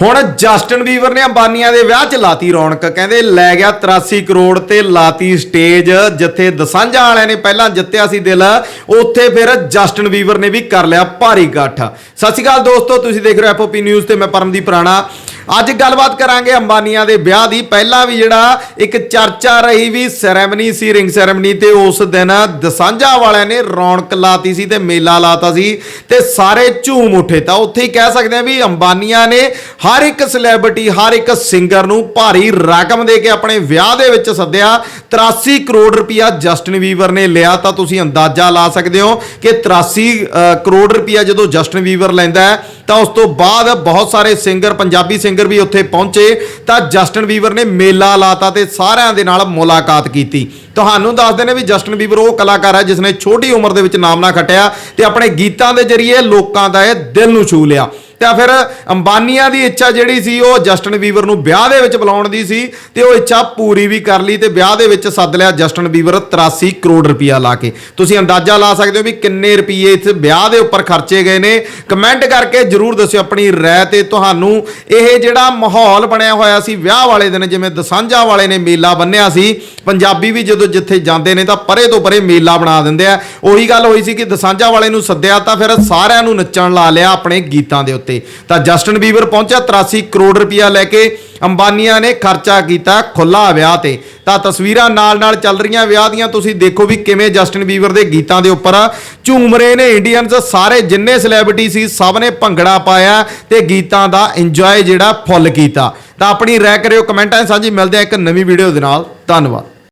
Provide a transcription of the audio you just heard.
ਹੁਣ ਜਸਟਨ ਬੀਵਰ ਨੇ ਅੰਬਾਨੀਆਂ ਦੇ ਵਿਆਹ 'ਚ ਲਾਤੀ ਰੌਣਕ। ਕਹਿੰਦੇ, ਲੈ ਗਿਆ 83 ਕਰੋੜ ਤੇ ਲਾਤੀ ਸਟੇਜ। ਜਿੱਥੇ ਦਸਾਂਝਾ ਵਾਲਿਆਂ ਨੇ ਪਹਿਲਾਂ ਜਿੱਤਿਆ ਸੀ ਦਿਲ, ਉੱਥੇ ਫਿਰ ਜਸਟਨ ਬੀਵਰ ਨੇ ਵੀ ਕਰ ਲਿਆ ਭਾਰੀ ਇਕੱਠ ਸਤਿ ਸ਼੍ਰੀ ਅਕਾਲ ਦੋਸਤੋ, ਤੁਸੀਂ ਦੇਖ ਰਹੇ ਹੋ ਐਫਓਪੀ ਨਿਊਜ਼ ਤੇ ਮੈਂ ਪਰਮਦੀਪ ਰਾਣਾ। ਅੱਜ ਗੱਲਬਾਤ ਕਰਾਂਗੇ ਅੰਬਾਨੀਆਂ ਦੇ ਵਿਆਹ ਦੀ। ਪਹਿਲਾਂ ਵੀ ਜਿਹੜਾ ਇੱਕ ਚਰਚਾ ਰਹੀ ਵੀ ਸੈਰੇਮਨੀ ਸੀ ਰਿੰਗ ਸੈਰੇਮਨੀ ਤੇ ਉਸ ਦਿਨ ਦਸਾਂਝਾ ਵਾਲਿਆਂ ਨੇ ਰੌਣਕ ਲਾਤੀ ਸੀ ਤੇ ਮੇਲਾ ਲਾਤਾ ਸੀ ਤੇ ਸਾਰੇ ਝੂਮ ਉੱਠੇ। ਤਾਂ ਉੱਥੇ ਹੀ ਕਹਿ ਸਕਦੇ ਆ ਵੀ ਅੰਬਾਨੀਆਂ ਨੇ ਹਰ ਇੱਕ ਸੈਲੈਬ੍ਰਿਟੀ ਹਰ ਇੱਕ ਸਿੰਗਰ ਨੂੰ ਭਾਰੀ ਰਕਮ ਦੇ ਕੇ ਆਪਣੇ ਵਿਆਹ ਦੇ ਵਿੱਚ ਸੱਦਿਆ। 83 ਕਰੋੜ ਰੁਪਇਆ ਜਸਟਨ ਵੀਵਰ ਨੇ ਲਿਆ। ਤਾਂ ਤੁਸੀਂ ਅੰਦਾਜ਼ਾ ਲਾ ਸਕਦੇ ਹੋ ਕਿ 83 ਕਰੋੜ ਰੁਪਇਆ ਜਦੋਂ ਜਸਟਨ ਵੀਵਰ ਲੈਂਦਾ ਹੈ ਤਾਂ ਉਸ ਤੋਂ ਬਾਅਦ ਬਹੁਤ ਸਾਰੇ ਸਿੰਗਰ ਪੰਜਾਬੀ ਸਿੰਗਰ ਵੀ ਉੱਥੇ ਪਹੁੰਚੇ। ਤਾਂ ਜਸਟਨ ਬੀਬਰ ਨੇ ਮੇਲਾ ਲਾਤਾ ਤੇ ਸਾਰਿਆਂ ਦੇ ਨਾਲ ਮੁਲਾਕਾਤ ਕੀਤੀ। ਤੁਹਾਨੂੰ ਦੱਸਦੇ ਨੇ ਵੀ ਜਸਟਨ ਬੀਬਰ ਉਹ ਕਲਾਕਾਰ ਹੈ ਜਿਸ ਨੇ ਛੋਟੀ ਉਮਰ ਦੇ ਵਿੱਚ ਨਾਮ ਨਾ ਖਟਿਆ ਤੇ ਆਪਣੇ ਗੀਤਾਂ ਦੇ ਜ਼ਰੀਏ ਲੋਕਾਂ ਦਾ ਇਹ ਦਿਲ ਨੂੰ ਛੂ ਲਿਆ। ਤਾਂ ਫਿਰ ਅੰਬਾਨੀਆਂ ਦੀ ਇੱਛਾ ਜਿਹੜੀ ਸੀ, ਉਹ ਜਸਟਨ ਬੀਬਰ ਨੂੰ ਵਿਆਹ ਦੇ ਵਿੱਚ ਬੁਲਾਉਣ ਦੀ ਸੀ ਤੇ ਉਹ ਇੱਛਾ ਪੂਰੀ ਵੀ ਕਰ ਲਈ ਤੇ ਵਿਆਹ ਦੇ ਵਿੱਚ ਸੱਦ ਲਿਆ ਜਸਟਨ ਬੀਬਰ 83 ਕਰੋੜ ਰੁਪਇਆ ਲਾ ਕੇ। ਤੁਸੀਂ ਅੰਦਾਜ਼ਾ ਲਾ ਸਕਦੇ ਹੋ ਵੀ ਕਿੰਨੇ ਰੁਪਏ ਇਸ ਵਿਆਹ ਦੇ ਉੱਪਰ ਖਰਚੇ ਗਏ ਨੇ। ਕਮੈਂਟ ਕਰਕੇ ਜਰੂਰ ਦੱਸਿਓ ਆਪਣੀ ਰਾਏ ਤੇ ਤੁਹਾਨੂੰ ਇਹ ਜਿਹੜਾ ਮਾਹੌਲ ਬਣਿਆ ਹੋਇਆ ਸੀ, ਵਿਆਹ ਵਾਲੇ ਦਿਨ ਜਿਵੇਂ ਦਸਾਂਝਾ ਵਾਲੇ ਨੇ ਮੇਲਾ ਬੰਨਿਆ ਸੀ, ਪੰਜਾਬੀ ਵੀ ਜਦੋਂ ਜਿੱਥੇ ਜਾਂਦੇ ਨੇ ਤਾਂ ਪਰੇ ਤੋਂ ਪਰੇ ਮੇਲਾ ਬਣਾ ਦਿੰਦੇ ਆ। ਉਹੀ ਗੱਲ ਹੋਈ ਸੀ ਕਿ ਦਸਾਂਝਾ ਵਾਲੇ ਨੂੰ ਸੱਦਿਆ ਤਾਂ ਫਿਰ ਸਾਰਿਆਂ ਨੂੰ ਨੱਚਣ ਲਾ ਲਿਆ ਆਪਣੇ ਗੀਤਾਂ ਦੇ ਉੱਤੇ। ਤਾਂ ਜਸਟਨ ਬੀਬਰ ਪਹੁੰਚਿਆ 83 ਕਰੋੜ ਰੁਪਇਆ ਲੈ ਕੇ ਅੰਬਾਨੀਆਂ ਨੇ ਖਰਚਾ ਕੀਤਾ ਖੁੱਲਾ ਵਿਆਹ ਤੇ। ਤਾਂ ਤਸਵੀਰਾਂ ਨਾਲ-ਨਾਲ ਚੱਲ ਰਹੀਆਂ ਵਿਆਹ ਦੀਆਂ, ਤੁਸੀਂ ਦੇਖੋ ਵੀ ਕਿਵੇਂ ਜਸਟਨ ਬੀਬਰ ਦੇ ਗੀਤਾਂ ਦੇ ਉੱਪਰ ਝੂਮ ਰਹੇ ਨੇ ਇੰਡੀਅਨਸ ਸਾਰੇ ਜਿੰਨੇ ਸੈਲੈਬ੍ਰਿਟੀ ਸੀ, ਸਭ ਨੇ ਭੰਗੜਾ ਪਾਇਆ ਤੇ ਗੀਤਾਂ ਦਾ ਇੰਜੋਏ ਜਿਹੜਾ ਫੁੱਲ ਕੀਤਾ। ਤਾਂ ਆਪਣੀ ਰਾਏ ਕਰਿਓ ਕਮੈਂਟਾਂ 'ਚ ਸਾਂਝੀ ਮਿਲਦੇ ਆ ਇੱਕ ਨਵੀਂ ਵੀਡੀਓ ਦੇ ਨਾਲ। ਧੰਨਵਾਦ।